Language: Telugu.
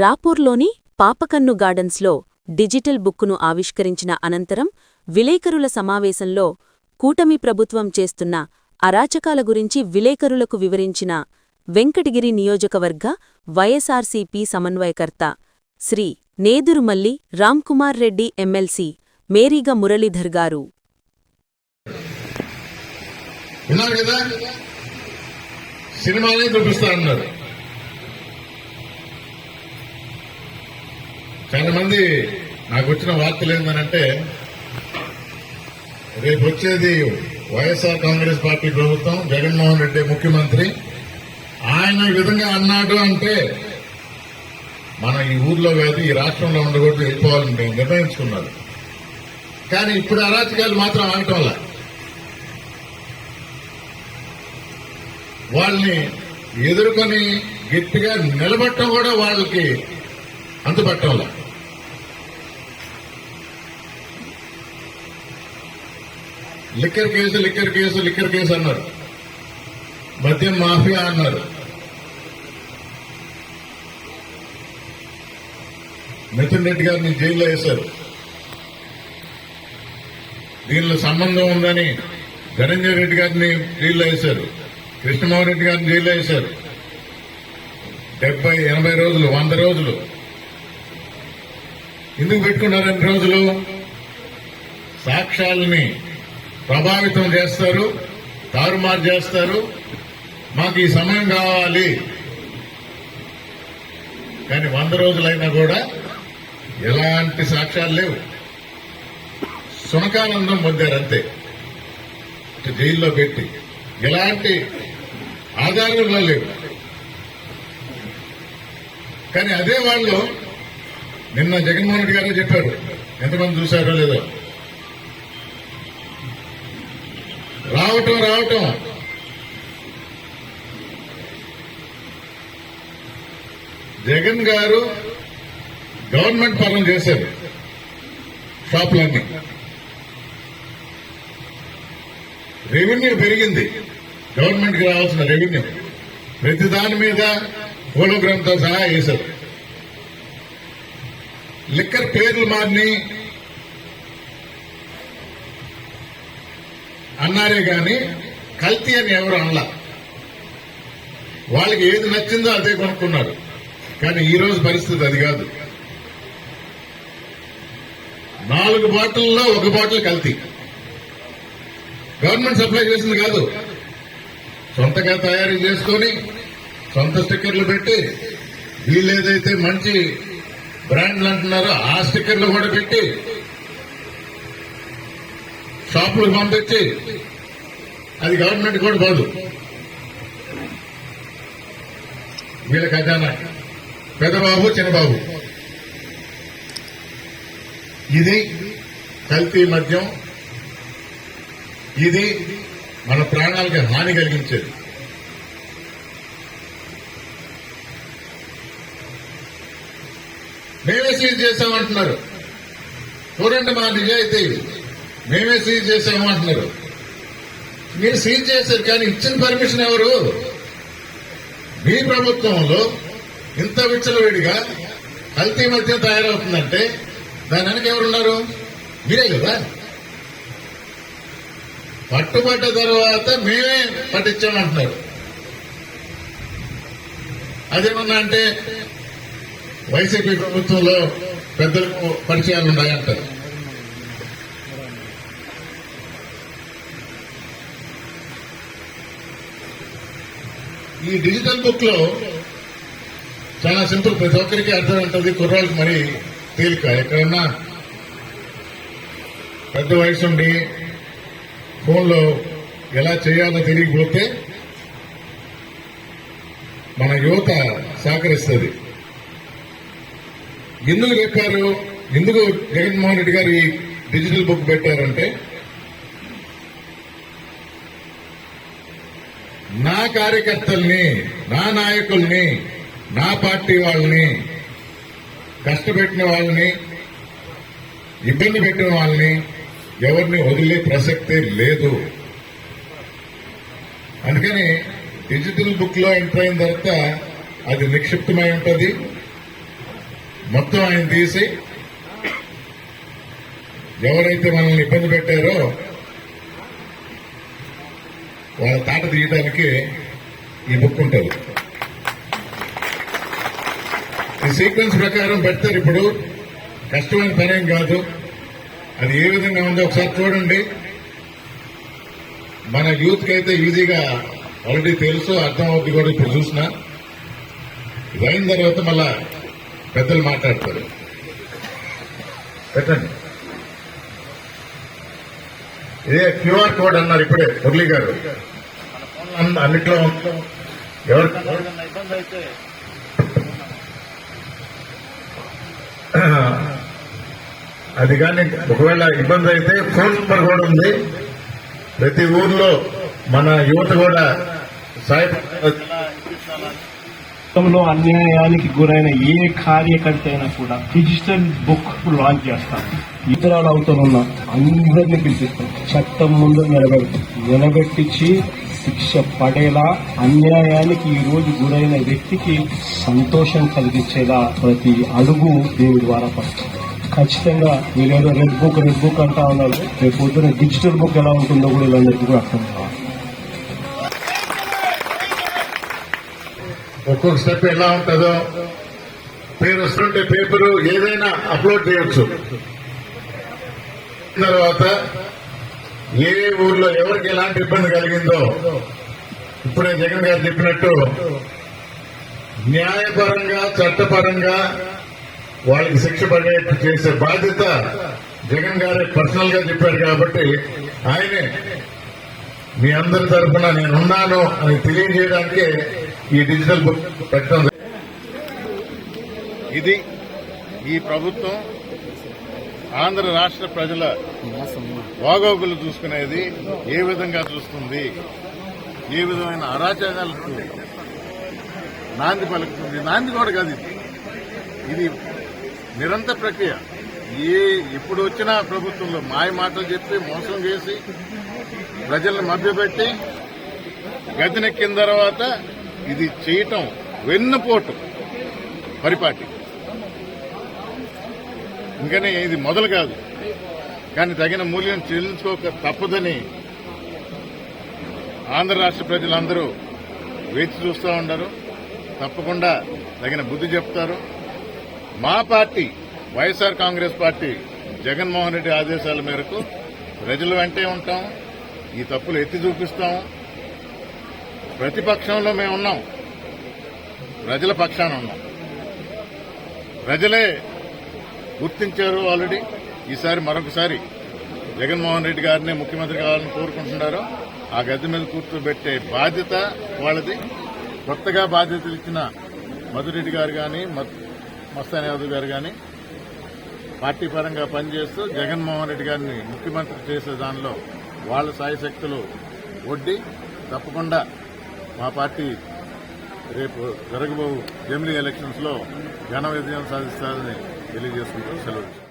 రాపూర్లోని పాపకన్ను గార్డెన్స్లో డిజిటల్ బుక్కును ఆవిష్కరించిన అనంతరం విలేకరుల సమావేశంలో కూటమి ప్రభుత్వం చేస్తున్న అరాచకాల గురించి విలేకరులకు వివరించిన వెంకటగిరి నియోజకవర్గ వైఎస్ఆర్సీపీ సమన్వయకర్త శ్రీ నేదురుమల్లి రామ్కుమార్ రెడ్డి ఎమ్మెల్సీ మేరీగ మురళీధర్ గారు. సినిమానే చూపిస్తా అన్నారు. చాలా మంది నాకు వచ్చిన వార్తలు ఏంటంటే రేపు వచ్చేది వైఎస్ఆర్ కాంగ్రెస్ పార్టీ ప్రభుత్వం జగన్మోహన్ రెడ్డి ముఖ్యమంత్రి. ఆయన ఈ విధంగా అన్నాడు అంటే మనం ఈ ఊర్లో కాదు ఈ రాష్ట్రంలో ఉండకూడదు వెళ్ళిపోవాలని మేము నిర్ణయించుకున్నారు కానీ ఇప్పుడు అరాచకాలు మాత్రం ఆగటం వల్ల వాళ్ళని ఎదుర్కొని గట్టిగా నిలబట్టడం కూడా వాళ్ళకి అందుబట్టంలా liquor case liquor case liquor case అన్నారు. మద్యం మాఫియా అన్నారు. మిథున్ రెడ్డి గారిని జైల్లో వేశారు. దీనిలో సంబంధం ఉందని ధనంజయ రెడ్డి గారిని జైల్లో వేశారు. కృష్ణమోహన్ రెడ్డి గారిని జైల్లో వేశారు. డెబ్బై ఎనభై రోజులు వంద రోజులు. ఎందుకు పెట్టుకున్నారు ఎన్ని రోజులు? సాక్ష్యాలని ప్రభావితం చేస్తారు తారుమారు చేస్తారు. మాకు ఈ సమయం కావాలి. కానీ వంద రోజులైనా కూడా ఎలాంటి సాక్ష్యాలు లేవు. సునకానందం పొందారంతే జైల్లో పెట్టి ఎలాంటి ఆధారాలు లేవు. కానీ అదే వాళ్ళు నిన్న జగన్మోహన్ రెడ్డి గారే చెప్పారు. ఎంతమంది చూశారో లేదో. రావటం రావటం. జగన్ గారు గవర్నమెంట్ పనులు చేశారు. షాపులన్నీ రెవెన్యూ పెరిగింది. గవర్నమెంట్కి రావాల్సిన రెవెన్యూ ప్రతి దాని మీద హోలోగ్రామ్తో సహా వేశారు. లిక్కర్ పేర్లు మారినాయి. అన్నారే గాని కల్తీ అని ఎవరు అనలా. వాళ్ళకి ఏది నచ్చిందో అదే కొనుక్కున్నారు. కానీ ఈ రోజు పరిస్థితి అది కాదు. నాలుగు బాటిల్లో ఒక బాటిల్ కల్తీ. గవర్నమెంట్ సప్లై చేసింది కాదు. సొంతగా తయారు చేసుకొని సొంత స్టిక్కర్లు పెట్టి వీళ్ళేదైతే మంచి బ్రాండ్లు అంటున్నారో ఆ స్టిక్కర్లు కూడా పెట్టి షాపులకు పంపించి అది గవర్నమెంట్ కూడా కాదు. వీళ్ళ ఖజానా. పెదబాబు చిన్నబాబు. ఇది కల్తీ మద్యం. ఇది మన ప్రాణాలకి హాని కలిగించేది. మేమే సీజ్ చేశామంటున్నారు. చూడండి మా నిజాయితీ. మేమే సీజ్ చేసామంటున్నారు మీరు సీజ్ చేశారు కానీ ఇచ్చిన పర్మిషన్ ఎవరు? మీ ప్రభుత్వంలో ఇంత విచ్చలవిడిగా కల్తీ మధ్య తయారవుతుందంటే దాని వెనక ఎవరున్నారు? మీరే కదా. పట్టుబడ్డ తర్వాత మేమే పట్టించామంటున్నారు అదేమన్నా అంటే వైసీపీ ప్రభుత్వంలో పెద్దలకు పరిచయాలు ఉన్నాయంటారు. ఈ డిజిటల్ బుక్లో చాలా సింపుల్ ప్రతి ఒక్కరికి అర్థం ఉంటుంది. కుర్రాళ్ళకి మరి తేలిక. ఎక్కడన్నా పెద్ద వయసు ఉండి ఫోన్లో ఎలా చేయాలో తెలియకపోతే మన యువత సహకరిస్తుంది. ఎందుకు చెప్పారు? ఎందుకు జగన్మోహన్ రెడ్డి గారు ఈ డిజిటల్ బుక్ పెట్టారంటే నా కార్యకర్తల్ని నా నాయకుల్ని నా పార్టీ వాళ్ళని కష్టపెట్టిన వాళ్ళని ఇబ్బంది పెట్టిన వాళ్ళని ఎవరిని వదిలే ప్రసక్తే లేదు. అందుకని డిజిటల్ బుక్లో ఎంటర్ అయిన తర్వాత అది నిక్షిప్తమై ఉంటుంది. మొత్తం ఆయన తీసి ఎవరైతే మనల్ని ఇబ్బంది పెట్టారో వాళ్ళ తాట తీయడానికి ఈ బుక్ ఉంటుంది. ఈ సీక్వెన్స్ ప్రకారం పెడతారు ఇప్పుడు. కష్టమైన పనేం కాదు. అది ఏ విధంగా ఉందో ఒకసారి చూడండి. మన యూత్కి అయితే ఈజీగా ఆల్రెడీ తెలుసు అర్థం అవుద్ది కూడా ఇప్పుడు చూసిన. ఇది అయిన తర్వాత మళ్ళా పెద్దలు మాట్లాడతారు. పెట్టండి. ఇదే క్యూఆర్ కోడ్ అన్నారు ఇప్పుడే మురళి గారు. అన్నిట్లో ఎవరు? అది కానీ ఒకవేళ ఇబ్బంది అయితే ఫోన్ నెంబర్ కూడా ఉంది. ప్రతి ఊర్లో మన యువత కూడా సాయంలో అన్యాయానికి గురైన ఏ కార్యకర్త అయినా కూడా డిజిటల్ బుక్ లాంచ్ చేస్తాం. ఇతరాలు అవుతున్న అందరినీ పిలిపిస్తాం. చట్టం ముందు నిలబెడతాం. నిలబెట్టించి శిక్ష పడేలా అన్యాయానికి ఈ రోజు గురైన వ్యక్తికి సంతోషం కలిగించేలా ప్రతి అడుగు దేవుడి ద్వారా పడుతుంది. ఖచ్చితంగా మీరేదో రెడ్ బుక్ రెడ్ బుక్ అంటా ఉన్నారు. రేపు పొద్దున డిజిటల్ బుక్ ఎలా ఉంటుందో కూడా వీళ్ళందరికీ కూడా అర్థం కావాలి. ఒక్కొక్క స్టెప్ ఎలా ఉంటుందో పేరు వస్తుంటే పేపరు ఏదైనా అప్లోడ్ చేయొచ్చు. తర్వాత ఏ ఊర్లో ఎవరికి ఎలాంటి ఇబ్బంది కలిగిందో ఇప్పుడే జగన్ గారు చెప్పినట్టు న్యాయపరంగా చట్టపరంగా వాళ్ళకి శిక్ష పడేట్టు చేసే బాధ్యత జగన్ గారే పర్సనల్గా చెప్పారు కాబట్టి ఆయనే మీ అందరి తరఫున నేనున్నాను అని తెలియజేయడానికే ఈ డిజిటల్ బుక్ పెట్టడం ఇది ఈ ప్రభుత్వం ఆంధ్ర రాష్ట్ర ప్రజల వాగోగులు చూసుకునేది ఏ విధంగా చూస్తుంది? ఏ విధమైన అరాచకాలకు నాంది పలుకుతుంది? నాంది కూడా కాదు ఇది. నిరంతర ప్రక్రియ. ఏ ఎప్పుడు వచ్చినా ప్రభుత్వంలో మాయ మాటలు చెప్పి మోసం చేసి ప్రజలను మభ్యపెట్టి గదినెక్కిన తర్వాత ఇది చేయటం వెన్నుపోటు పరిపాటి. ఇంకనే ఇది మొదలు కాదు. కానీ తగిన మూల్యం చెల్లించుకోక తప్పదని ఆంధ్ర రాష్ట్ర ప్రజలందరూ వేచి చూస్తూ ఉండరు. తప్పకుండా తగిన బుద్ధి చెప్తారు. మా పార్టీ వైఎస్ఆర్ కాంగ్రెస్ పార్టీ జగన్మోహన్ రెడ్డి ఆదేశాల మేరకు ప్రజలు వెంటే ఉంటాం. ఈ తప్పులు ఎత్తి చూపిస్తాం. ప్రతిపక్షంలో మేము ఉన్నాం ప్రజల పక్షాన ఉన్నాం. ప్రజలే గుర్తించారు ఆల్రెడీ. ఈసారి మరొకసారి జగన్మోహన్ రెడ్డి గారిని ముఖ్యమంత్రి కావాలని కోరుకుంటున్నారో ఆ గద్దె మీద కూర్చోబెట్టే బాధ్యత వాళ్ళది. కొత్తగా బాధ్యతలు ఇచ్చిన మధురెడ్డి గారు కానీ మస్తాన్ యాదవ్ గారు కానీ పార్టీ పరంగా పనిచేస్తూ జగన్మోహన్ రెడ్డి గారిని ముఖ్యమంత్రి చేసే దానిలో వాళ్ళ సాయశక్తులు ఒడ్డి తప్పకుండా మా పార్టీ రేపు జరగబో జమిలీ ఎలక్షన్స్లో ఘన విజయం సాధిస్తారని తెలియజేసుకుంటూ సెలవు